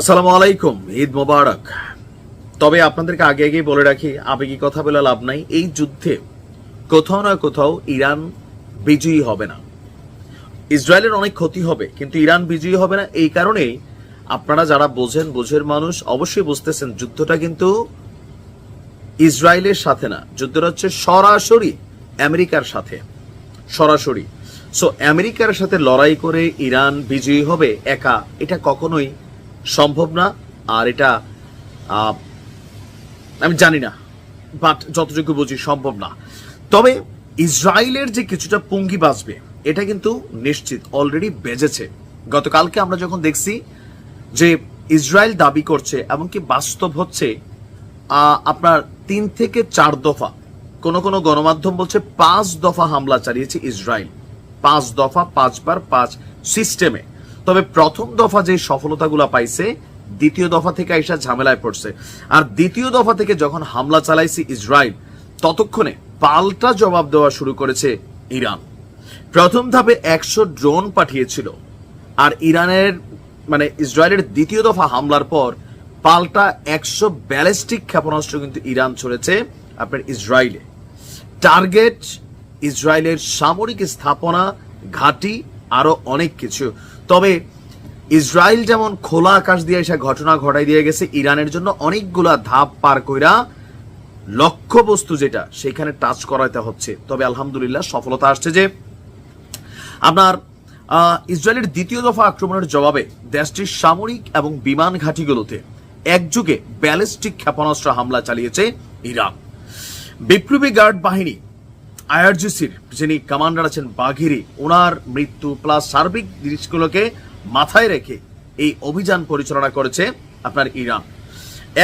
আসসালামু আলাইকুম, ঈদ মোবারক। তবে আপনাদেরকে আগে আগেই বলে রাখি, আবেগী কথা বলে লাভ নাই। এই যুদ্ধে কোথাও না কোথাও ইরান বিজয়ী হবে না। ইসরায়েলের অনেক ক্ষতি হবে, কিন্তু ইরান বিজয়ী হবে না এই কারণেই আপনারা যারা বোঝেন, বোঝের মানুষ, অবশ্যই বুঝতেছেন, যুদ্ধটা কিন্তু ইসরায়েলের সাথে না। যুদ্ধটা হচ্ছে সরাসরি আমেরিকার সাথে। সরাসরি। সো আমেরিকার সাথে লড়াই করে ইরান বিজয়ী হবে একা, এটা কখনোই সম্ভব না, আর এটা আমি জানি না বাট যতটুকু বুঝি সম্ভব না। তবে ইসরায়েলের যে কিছুটা পুঙ্গি বাঁচবে এটা কিন্তু নিশ্চিত অলরেডি বেজেছে। গতকালকে আমরা যখন দেখছি যে ইসরায়েল দাবি করছে, এমনকি বাস্তব হচ্ছে আপনার তিন থেকে চার দফা, কোন কোন গণমাধ্যম বলছে পাঁচ দফা হামলা চালিয়েছে ইসরায়েল। পাঁচ দফা, পাঁচবার পাঁচ সিস্টেমে তবে প্রথম দফা যে সফলতাগুলো পাইছে, দ্বিতীয় দফা থেকে আইসা ঝামেলায় পড়ছে। আর দ্বিতীয় দফা থেকে যখন হামলা চালাইছে ইসরায়েল, ততক্ষণে পাল্টা জবাব দেওয়া শুরু করেছে ইরান। প্রথম ধাপে একশো ড্রোন পাঠিয়েছিল। আর ইরানের মানে ইসরায়েলের দ্বিতীয় দফা হামলার পর পাল্টা একশো ব্যালিস্টিক ক্ষেপণাস্ত্র কিন্তু ইরান ছড়েছে আপনার ইসরায়েলে। টার্গেট, ইসরায়েলের সামরিক স্থাপনা, ঘাঁটি, আরও অনেক কিছু। তবে ইসরায়েল যেমন খোলা আকাশ দিয়ে এসে ঘটনা ঘটাই দিয়ে গেছে, ইরানের জন্য অনেকগুলা ধাপ পার কইরা লক্ষ্যবস্তু যেটা, সেখানে টাচ করাতে হচ্ছে। তবে আলহামদুলিল্লাহ সফলতা আসছে যে আপনার ইসরায়েলের দ্বিতীয় দফা আক্রমণের জবাবে দেশটির সামরিক এবং বিমান ঘাঁটিগুলোতে একযুগে ব্যালিস্টিক ক্ষেপণাস্ত্র হামলা চালিয়েছে ইরান। বিপ্লবী গার্ড বাহিনী আইআরজিসির যিনি কমান্ডার আছেন বাঘিরি ওনার মৃত্যু প্লাস সার্বিক জিনিসগুলোকে মাথায় রেখে এই অভিযান পরিচালনা করেছে আপনার ইরান।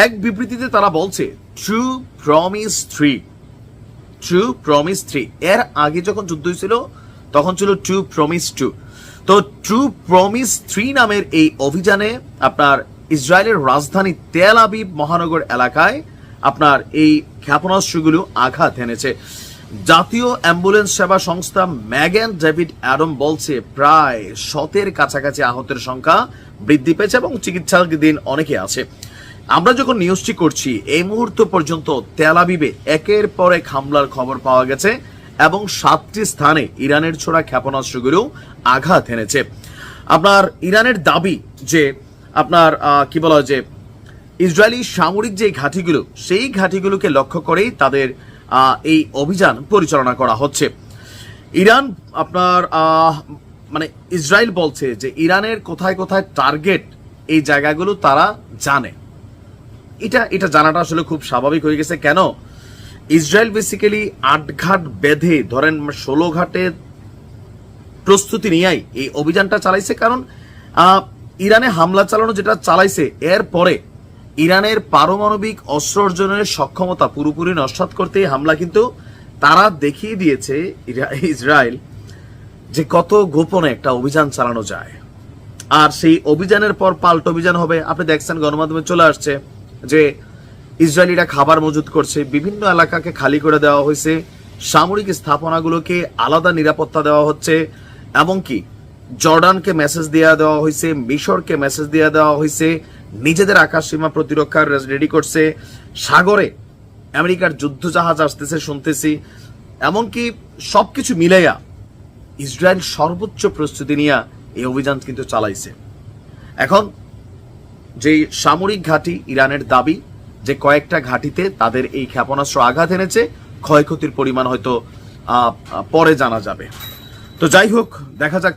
এক বিবৃতিতে তারা বলছে True Promise Three True Promise Three এর আগে যখন যুদ্ধ হয়েছিল, তখন ছিল ট্রু প্রমিস টু তো ট্রু প্রমিস থ্রি নামের এই অভিযানে আপনার ইসরায়েলের রাজধানী তেল আবিব মহানগর এলাকায় আপনার এই ক্ষেপণাস্ত্রগুলো আঘাত এনেছে। জাতীয় অ্যাম্বুলেন্স সেবা সংস্থা ম্যাগেন ডেভিড অ্যাডম বলছে, প্রায় শতের কাছাকাছি আহতের সংখ্যা বৃদ্ধি পেয়েছে এবং চিকিৎসাধীন অনেকে আছে। আমরা যখন নিউজটি করছি, এই মুহূর্ত পর্যন্ত তেলাবিবে একের পর এক হামলার খবর পাওয়া গেছে এবং সাতটি স্থানে ইরানের ছোড়া ক্ষেপণাস্ত্রগুলো আঘাত এনেছে। আপনার ইরানের দাবি যে আপনার কি বলা হয় যে, ইসরায়েলি সামরিক যে ঘাঁটিগুলো, সেই ঘাঁটিগুলোকে লক্ষ্য করেই তাদের এই অভিযান পরিচালনা করা হচ্ছে। ইরান আপনার মানে ইসরায়েল বলছে যে ইরানের কোথায় কোথায় টার্গেট এই জায়গাগুলো তারা জানে। এটা এটা জানাটা আসলে খুব স্বাভাবিক হয়ে গেছে। কেন? ইসরায়েল বেসিক্যালি আট ঘাট বেঁধে ধরেন ষোলো ঘাটে প্রস্তুতি নিয়েই এই অভিযানটা চালাইছে। কারণ ইরানে হামলা চালানো যেটা চালাইছে এর পরে ইরানের পারমাণবিক অস্ত্র অর্জনের সক্ষমতা পুরোপুরি নস্বাত করতে হামলা কিন্তু তারা দেখিয়ে দিয়েছে ইসরায়েল যে কত গোপনে একটা অভিযান চালানো যায়। আর সেই অভিযানের পর পাল্ট অভিযান হবে। আপনি দেখছেন গণমাধ্যমে চলে আসছে যে ইসরায়েলিরা খাবার মজুত করছে। বিভিন্ন এলাকাকে খালি করে দেওয়া হয়েছে। সামরিক স্থাপনাগুলোকে আলাদা নিরাপত্তা দেওয়া হচ্ছে। এমনকি জর্ডানকে মেসেজ দেওয়া দেওয়া হয়েছে, মিশরকে মেসেজ দেওয়া দেওয়া হয়েছে। নিজেদের আকাশ সীমা প্রতিরক্ষার রেডি করছে। সাগরে আমেরিকার যুদ্ধ জাহাজ আসতেছে, শুনতেছি। এমনকি সবকিছু মিলাইয়া ইসরায়েল সর্বোচ্চ প্রস্তুতি নিয়ে এই অভিযান কিন্তু চালাইছে। এখন যে সামরিক ঘাঁটি ইরানের দাবি যে কয়েকটা ঘাঁটিতে তাদের এই ক্ষেপণাস্ত্র আঘাত এনেছে, ক্ষয়ক্ষতির পরিমাণ হয়তো পরে জানা যাবে। তো যাই হোক, দেখা যাক